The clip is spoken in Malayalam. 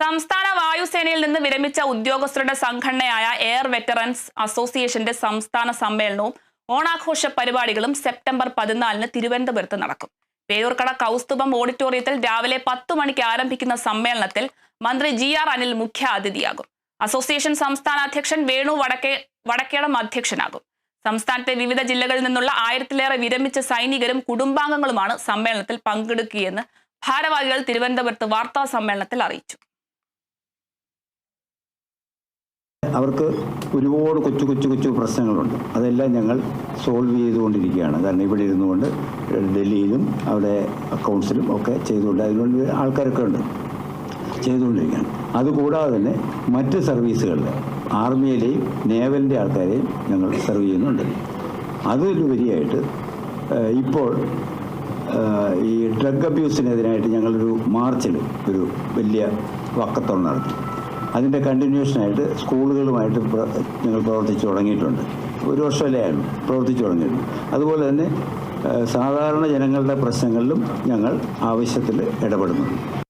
സംസ്ഥാന വായുസേനയിൽ നിന്ന് വിരമിച്ച ഉദ്യോഗസ്ഥരുടെ സംഘടനയായ എയർ വെറ്ററൻസ് അസോസിയേഷന്റെ സംസ്ഥാന സമ്മേളനവും ഓണാഘോഷ പരിപാടികളും സെപ്റ്റംബർ പതിനാലിന് തിരുവനന്തപുരത്ത് നടക്കും. പേരൂർക്കട കൗസ്തുഭം ഓഡിറ്റോറിയത്തിൽ രാവിലെ പത്തു മണിക്ക് ആരംഭിക്കുന്ന സമ്മേളനത്തിൽ മന്ത്രി ജി ആർ അനിൽ മുഖ്യ അതിഥിയാകും അസോസിയേഷൻ സംസ്ഥാന അധ്യക്ഷൻ വേണു വടക്കേ വടക്കേടം അധ്യക്ഷനാകും. സംസ്ഥാനത്തെ വിവിധ ജില്ലകളിൽ നിന്നുള്ള ആയിരത്തിലേറെ വിരമിച്ച സൈനികരും കുടുംബാംഗങ്ങളുമാണ് സമ്മേളനത്തിൽ പങ്കെടുക്കുകയെന്ന് ഭാരവാഹികൾ തിരുവനന്തപുരത്ത് വാർത്താ സമ്മേളനത്തിൽ അറിയിച്ചു. അവർക്ക് ഒരുപാട് കൊച്ചു കൊച്ചു കൊച്ചു പ്രശ്നങ്ങളുണ്ട്. അതെല്ലാം ഞങ്ങൾ സോൾവ് ചെയ്തുകൊണ്ടിരിക്കുകയാണ്. കാരണം ഇവിടെ ഇരുന്നുകൊണ്ട് ഡൽഹിയിലും അവിടെ അക്കൗണ്ട്സിലും ഒക്കെ ചെയ്തുകൊണ്ട് അതിനുവേണ്ടി ആൾക്കാരൊക്കെ ഉണ്ട്. ചെയ്തുകൊണ്ടിരിക്കുകയാണ്. അതുകൂടാതെ തന്നെ മറ്റ് സർവീസുകളിൽ ആർമിയിലെയും നേവലിന്റെ ആൾക്കാരെയും ഞങ്ങൾ സെർവ് ചെയ്യുന്നുണ്ട്. അതിലുപരിയായിട്ട് ഇപ്പോൾ ഈ ഡ്രഗ് അബ്യൂസിനെതിരായിട്ട് ഞങ്ങളൊരു മാർച്ചിൽ ഒരു വലിയ വക്കത്തോൺ നടത്തി. അതിന്റെ കണ്ടിന്യൂഷനായിട്ട് സ്കൂളുകളുമായിട്ട് ഞങ്ങൾ പ്രവർത്തിച്ചു തുടങ്ങിയിട്ടുണ്ട്. ഒരു വർഷമല്ലേ ആയുള്ളൂ. പ്രവർത്തിച്ചു തുടങ്ങിയിട്ടുണ്ട്. അതുപോലെ തന്നെ സാധാരണ ജനങ്ങളുടെ പ്രശ്നങ്ങളിലും ഞങ്ങൾ ആവശ്യത്തിൽ ഇടപെടുന്നുണ്ട്